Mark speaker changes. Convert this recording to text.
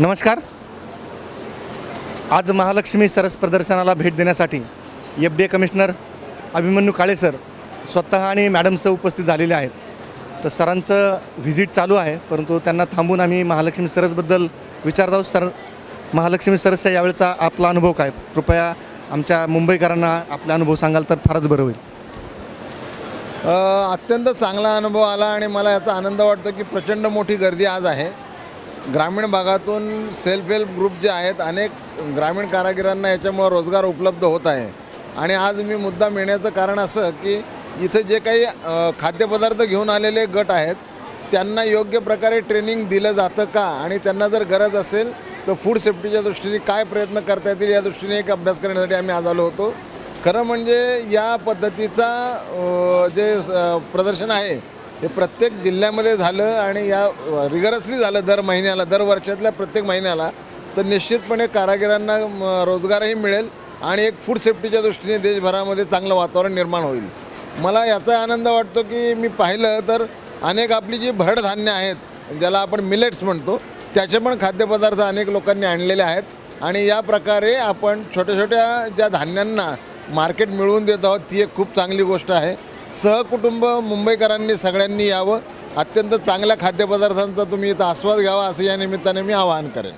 Speaker 1: नमस्कार. आज महालक्ष्मी सरस प्रदर्शनाला भेट देण्यासाठी F D A commissioner Abhimanyu Kale sir स्वतः आणि मॅडमसह उपस्थित झालेले आहेत. तर सरांचं व्हिजिट चालू आहे परंतु त्यांना थांबून आम्ही महालक्ष्मी सरसबद्दल विचारत आहोत. सर महालक्ष्मी सरसचा यावेळचा आपला अनुभव काय? कृपया आमच्या मुंबईकरांना आपला अनुभव सांगाल तर फारच बरं होईल.
Speaker 2: अत्यंत चांगला अनुभव आला आणि मला याचा आनंद वाटतो की प्रचंड मोठी गर्दी आज आहे. ग्रामीण भागातून सेल्फ हेल्प ग्रुप जे आहेत अनेक ग्रामीण कारागिरांना याच्यामुळं रोजगार उपलब्ध होत आहे. आणि आज मी मुद्दा मिळण्याचं कारण असं की इथं जे काही खाद्यपदार्थ घेऊन आलेले गट आहेत त्यांना योग्य प्रकारे ट्रेनिंग दिलं जातं का? आणि त्यांना जर गरज असेल तर फूड सेफ्टीच्या दृष्टीने काय प्रयत्न करता येतील या दृष्टीने एक अभ्यास करण्यासाठी आम्ही आज आलो होतो. खरं म्हणजे या पद्धतीचा जे प्रदर्शन आहे हे प्रत्येक जिल्ह्यामध्ये झालं आणि या रिगरसली झालं दर महिन्याला दर वर्षातल्या प्रत्येक महिन्याला तर निश्चितपणे कारागिरांना म, रोजगारही मिळेल आणि एक फूड सेफ्टीच्या दृष्टीने देशभरामध्ये चांगलं वातावरण निर्माण होईल. मला याचा आनंद वाटतो की मी पाहिलं तर अनेक आपली जी भरड धान्य आहेत ज्याला आपण मिलेट्स म्हणतो त्याचे पण खाद्यपदार्थ अनेक लोकांनी आणलेले आहेत आणि या प्रकारे आपण छोट्या छोट्या ज्या धान्यांना मार्केट मिळवून देत आहोत ती एक खूप चांगली गोष्ट आहे. सहकुटुंब मुंबईकरांनी सगळ्यांनी यावं. अत्यंत चांगल्या खाद्यपदार्थांचा तुम्ही इथं आस्वाद घ्यावा असं या निमित्ताने मी आवाहन करेन.